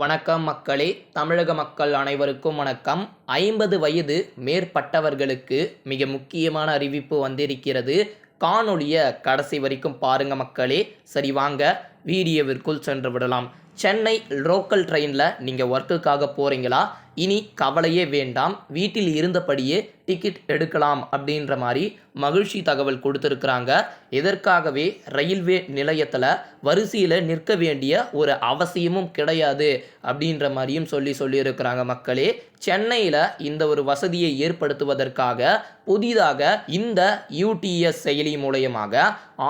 வணக்கம் மக்களே. தமிழக மக்கள் அனைவருக்கும் வணக்கம். ஐம்பது வயது மேற்பட்டவர்களுக்கு மிக முக்கியமான அறிவிப்பு வந்திருக்கிறது. காணொளியை கடைசி வரைக்கும் பாருங்க மக்களே. சரி வாங்க. வீடியோவிற்குள் சென்று விடலாம். சென்னை லோக்கல் ட்ரெயினில் நீங்கள் ஒர்க்குக்காக போகிறீங்களா இனி கவலையே வேண்டாம். வீட்டில் இருந்தபடியே டிக்கெட் எடுக்கலாம் அப்படின்ற மாதிரி மகிழ்ச்சி தகவல் கொடுத்துருக்குறாங்க. இதற்காகவே ரயில்வே நிலையத்தில் வரிசையில் நிற்க வேண்டிய ஒரு அவசியமும் கிடையாது அப்படின்ற மாதிரியும் சொல்லி சொல்லியிருக்கிறாங்க மக்களே. சென்னையில் இந்த ஒரு வசதியை ஏற்படுத்துவதற்காக புதிதாக இந்த யூடிஎஸ் செயலி மூலயமாக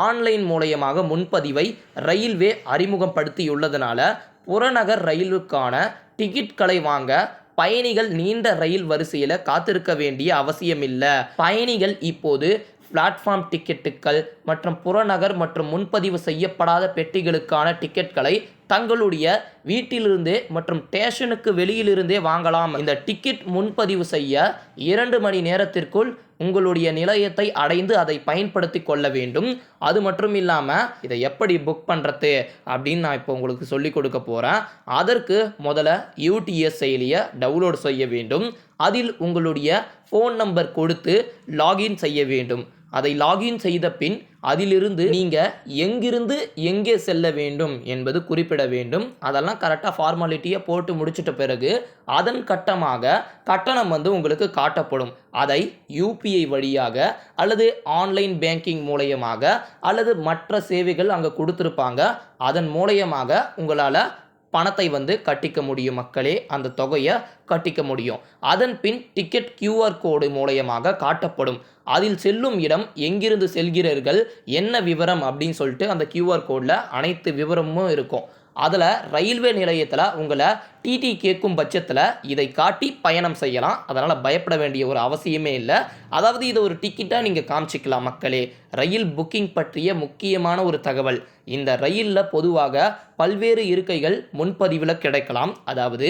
ஆன்லைன் மூலயமாக முன்பதிவை ரயில்வே அறிமுகப்படுத்தியுள்ளதுனால புறநகர் ரயிலுக்கான டிக்கெட்களை வாங்க பயணிகள் நீண்ட ரயில் வரிசையில் காத்திருக்க வேண்டிய அவசியமில்லை. பயணிகள் இப்போது பிளாட்ஃபார்ம் டிக்கெட்டுகள் மற்றும் புறநகர் மற்றும் முன்பதிவு செய்யப்படாத பெட்டிகளுக்கான டிக்கெட்களை தங்களுடைய வீட்டிலிருந்தே மற்றும் ஸ்டேஷனுக்கு வெளியிலிருந்தே வாங்கலாம். இந்த டிக்கெட் முன்பதிவு செய்ய இரண்டு மணி நேரத்திற்குள் உங்களுடைய நிலையத்தை அடைந்து அதை பயன்படுத்தி கொள்ள வேண்டும். அது மட்டும் இல்லாமல் இதை எப்படி புக் பண்ணுறது அப்படின்னு நான் இப்போ உங்களுக்கு சொல்லிக் கொடுக்க போகிறேன் அதற்கு முதல்ல யூடிஎஸ் செயலியை டவுன்லோட் செய்ய வேண்டும். அதில் உங்களுடைய ஃபோன் நம்பர் கொடுத்து லாகின் செய்ய வேண்டும். அதை லாகின் செய்த பின் அதிலிருந்து நீங்கள் எங்கிருந்து எங்கே செல்ல வேண்டும் என்பது குறிப்பிட வேண்டும். அதெல்லாம் கரெக்டாக ஃபார்மாலிட்டியை போட்டு முடிச்சிட்ட பிறகு அதன் கட்டமாக கட்டணம் வந்து உங்களுக்கு காட்டப்படும். அதை யூபிஐ வழியாக அல்லது ஆன்லைன் பேங்கிங் மூலயமாக அல்லது மற்ற சேவைகள் அங்கே கொடுத்துருப்பாங்க. அதன் மூலயமாக உங்களால் பணத்தை வந்து கட்டிக்க முடியும் மக்களே. அந்த தொகையை கட்டிக்க முடியும். அதன் பின் டிக்கெட் கியூஆர் கோடு மூலயமாக காட்டப்படும். அதில் செல்லும் இடம் எங்கிருந்து செல்கிறீர்கள் என்ன விவரம் அப்படின்னு சொல்லிட்டு அந்த கியூஆர் கோடில் அனைத்து விவரமும் இருக்கும். அதில் ரயில்வே நிலையத்தில் உங்களை டிடி கேட்கும் பட்சத்தில் இதை காட்டி பயணம் செய்யலாம். அதனால் பயப்பட வேண்டிய ஒரு அவசியமே இல்லை. அதாவது இதை ஒரு டிக்கெட்டாக நீங்கள் காமிச்சிக்கலாம் மக்களே. ரயில் புக்கிங் பற்றிய முக்கியமான ஒரு தகவல். இந்த ரயிலில் பொதுவாக பல்வேறு இருக்கைகள் முன்பதிவில் கிடைக்கலாம். அதாவது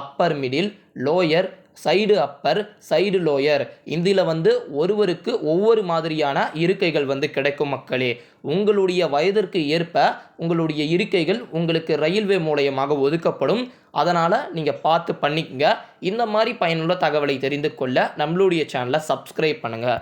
upper middle lower side upper side lower. இந்தியில் வந்து ஒருவருக்கு ஒவ்வொரு மாதிரியான இருக்கைகள் வந்து கிடைக்கும் மக்களே. உங்களுடைய வயதிற்கு ஏற்ப உங்களுடைய இருக்கைகள் உங்களுக்கு ரயில்வே மூலயமாக ஒதுக்கப்படும். அதனால் நீங்கள் பார்த்து பண்ணிக்கங்க. இந்த மாதிரி பயனுள்ள தகவலை தெரிந்து கொள்ள நம்மளுடைய சேனலை சப்ஸ்கிரைப் பண்ணுங்கள்